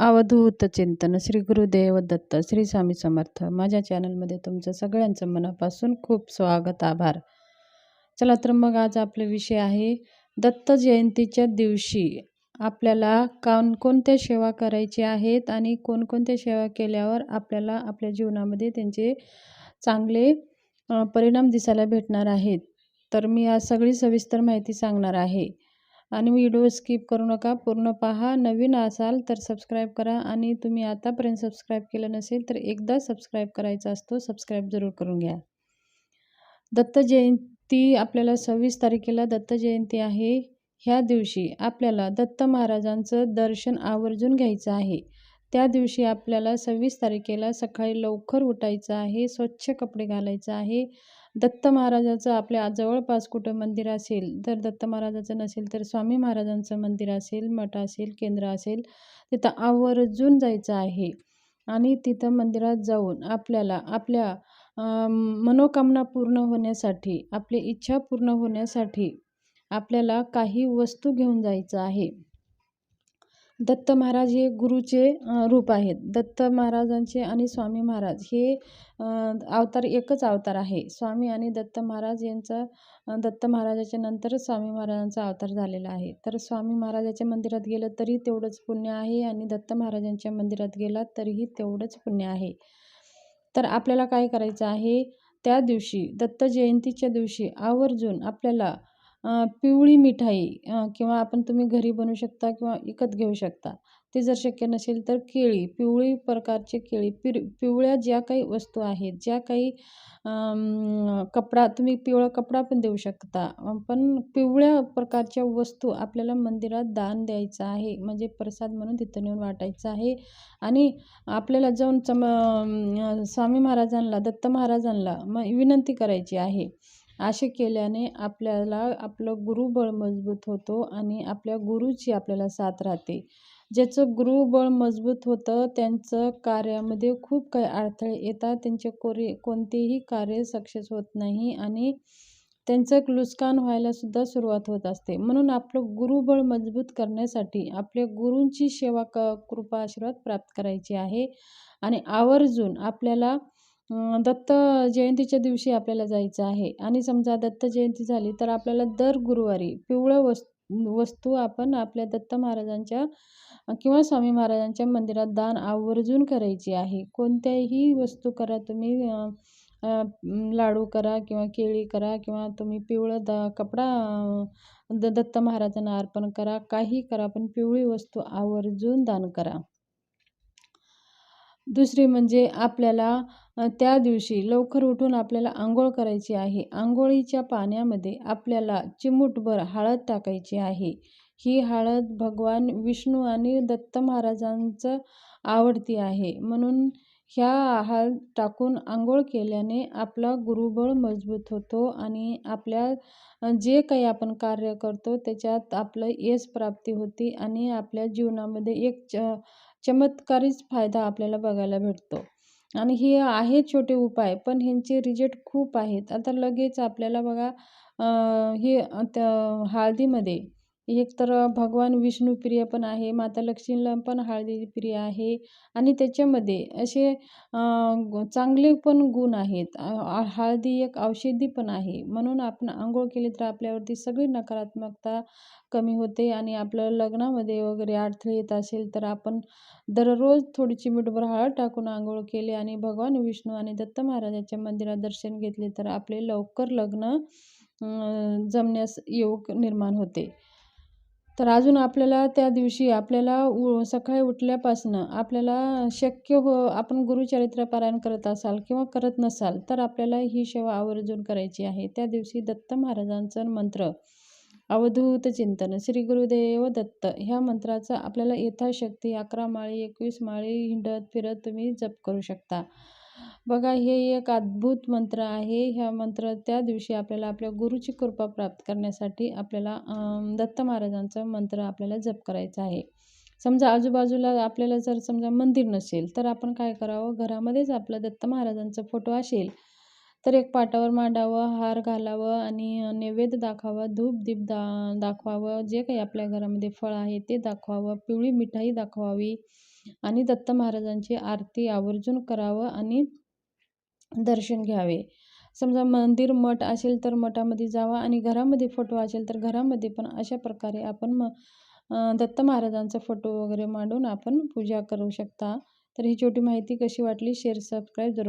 अवधूत चिंतन श्री गुरुदेव दत्त श्री स्वामी समर्थ. माझ्या चॅनलमध्ये तुमचं सगळ्यांचं मनापासून खूप स्वागत आभार. चला तर मग आज आपला विषय आहे दत्त जयंतीच्या दिवशी आपल्याला कोणकोणत्या सेवा करायच्या आहेत आणि कोणकोणत्या सेवा केल्यावर आपल्याला आपल्या जीवनामध्ये त्यांचे चांगले परिणाम दिसायला भेटणार आहेत. तर मी आज सगळी सविस्तर माहिती सांगणार आहे. आणि व्हिडिओ स्किप करू नका. पूर्ण पहा. नवीन असाल तर सबस्क्राईब करा. आणि तुम्ही आतापर्यंत सबस्क्राईब केलं नसेल तर एकदा सबस्क्राईब करायचा असतो सबस्क्राईब जरूर करून घ्या. दत्त जयंती आपल्याला सव्वीस तारखेला दत्त जयंती आहे. ह्या दिवशी आपल्याला दत्त महाराजांचं दर्शन आवर्जून घ्यायचं आहे. त्या दिवशी आपल्याला सव्वीस तारखेला सकाळी लवकर उठायचं आहे स्वच्छ कपडे घालायचं आहे. दत्त महाराजाचं आपल्या जवळपास कुठं मंदिर असेल तर दत्त महाराजाचं नसेल तर स्वामी महाराजांचं मंदिर असेल मठ असेल केंद्र असेल तिथं आवर्जून जायचं आहे. आणि तिथं मंदिरात जाऊन आपल्याला आपल्या मनोकामना पूर्ण होण्यासाठी आपली इच्छा पूर्ण होण्यासाठी आपल्याला काही वस्तू घेऊन जायचं आहे. दत्त महाराज हे गुरुचे रूप आहेत. दत्त महाराजांचे आणि स्वामी महाराज हे अवतार एकच अवतार आहे. स्वामी आणि दत्त महाराज यांचा दत्त महाराजाच्या नंतर स्वामी महाराजांचा अवतार झालेला आहे. तर स्वामी महाराजाच्या मंदिरात गेलं तरी तेवढंच पुण्य आहे आणि दत्त महाराजांच्या मंदिरात गेला तरीही तेवढंच पुण्य आहे. तर आपल्याला काय करायचं आहे? त्या दिवशी दत्त जयंतीच्या दिवशी आवर्जून आपल्याला पिवळी मिठाई किंवा आपण तुम्ही घरी बनवू शकता किंवा विकत घेऊ शकता ते जर शक्य नसेल तर केळी पिवळी प्रकारचे केळी पिर पिवळ्या ज्या काही वस्तू आहेत ज्या काही कपडा तुम्ही पिवळा कपडा पण देऊ शकता पण पिवळ्या प्रकारच्या वस्तू आपल्याला मंदिरात दान द्यायचं आहे म्हणजे प्रसाद म्हणून तिथं नेऊन वाटायचं आहे आणि आपल्याला जाऊन चम स्वामी महाराजांना दत्त महाराजांना म विनंती करायची आहे. असे केल्याने आपल्याला आपलं गुरुबळ मजबूत होतो आणि आपल्या गुरुची आपल्याला साथ राहते. ज्याचं गुरुबळ मजबूत होतं त्यांचं कार्यामध्ये खूप काही अडथळे येतात. त्यांचे कोरे कोणतेही कार्य सक्सेस होत नाही आणि त्यांचं नुकसान व्हायला सुद्धा सुरुवात होत असते. म्हणून आपलं गुरुबळ मजबूत करण्यासाठी आपल्या गुरूंची सेवा क कृपा आशीर्वाद प्राप्त करायची आहे. आणि आवर्जून आपल्याला दत्त जयंतीच्या दिवशी आपल्याला जायचं आहे. आणि समजा दत्त जयंती झाली तर आपल्याला दर गुरुवारी पिवळं वस् वस्तू आपण आपल्या दत्त महाराजांच्या किंवा स्वामी महाराजांच्या मंदिरात दान आवर्जून करायची आहे. कोणत्याही वस्तू करा तुम्ही लाडू करा किंवा केळी करा किंवा तुम्ही पिवळं द कपडा द दत्त महाराजांना अर्पण करा काही करा पण पिवळी वस्तू आवर्जून दान करा. दुसरी म्हणजे आपल्याला त्या दिवशी लवकर उठून आपल्याला आंघोळ करायची आहे. आंघोळीच्या पाण्यामध्ये आपल्याला चिमूटभर हळद टाकायची आहे. ही हळद भगवान विष्णू आणि दत्त महाराजांचं आवडती आहे. म्हणून ह्या हळद टाकून आंघोळ केल्याने आपला गुरुबळ मजबूत होतो आणि आपल्या जे काही आपण कार्य करतो त्याच्यात आपलं यश प्राप्ती होती आणि आपल्या जीवनामध्ये एक च चमत्कारीच फायदा आपल्याला बघायला भेटतो. आणि हे आहेत छोटे उपाय पण ह्यांचे रिजेक्ट खूप आहेत. आता लगेच आपल्याला बघा हे त्या हळदीमध्ये एक तर भगवान विष्णुप्रिय पण आहे माता लक्ष्मीला पण हळदी प्रिय आहे आणि त्याच्यामध्ये असे चांगले पण गुण आहेत. हळदी एक औषधी पण आहे. म्हणून आपण आंघोळ केली तर आपल्यावरती सगळी नकारात्मकता कमी होते आणि आपलं लग्नामध्ये वगैरे अडथळे येत असेल तर आपण दररोज थोडी मिठभर हळद टाकून आंघोळ केली आणि भगवान विष्णू आणि दत्त महाराजाच्या मंदिरात दर्शन घेतले तर आपले लवकर लग्न जमण्यास योग निर्माण होते. तर अजून आपल्याला त्या दिवशी आपल्याला उ सकाळी उठल्यापासनं आपल्याला शक्य हो आपण गुरुचरित्र पारायण करत असाल किंवा करत नसाल तर आपल्याला ही सेवा आवर्जून करायची आहे. त्या दिवशी दत्त महाराजांचं मंत्र अवधूत चिंतन श्री गुरुदेव दत्त ह्या मंत्राचा आपल्याला यथाशक्ती अकरा माळी एकवीस माळी हिंडत फिरत तुम्ही जप करू शकता. बघा हे एक अद्भुत मंत्र आहे. ह्या मंत्र त्या दिवशी आपल्याला आपल्या गुरुची कृपा प्राप्त करण्यासाठी आपल्याला दत्त महाराजांचा मंत्र आपल्याला जप करायचा आहे. समजा आजूबाजूला आपल्याला जर समजा मंदिर नसेल तर आपण काय करावं? घरामध्येच आपलं दत्त महाराजांचा फोटो असेल तर एक पाटावर मांडावं हार घालावं आणि नैवेद्य दाखवावा धूप दीप दा दाखवावं जे काही आपल्या घरामध्ये फळ आहे ते दाखवावं पिवळी मिठाई दाखवावी आणि दत्त महाराजांची आरती आवर्जून करावं आणि दर्शन घ्यावे. समजा मंदिर मठ असेल तर मठामध्ये जावा आणि घरामध्ये फोटो असेल तर घरामध्ये पण अशा प्रकारे आपण म दत्त महाराजांचा फोटो वगैरे मांडून आपण पूजा करू शकता. तर ही छोटी माहिती कशी वाटली? शेअर सबस्क्राईब जरूर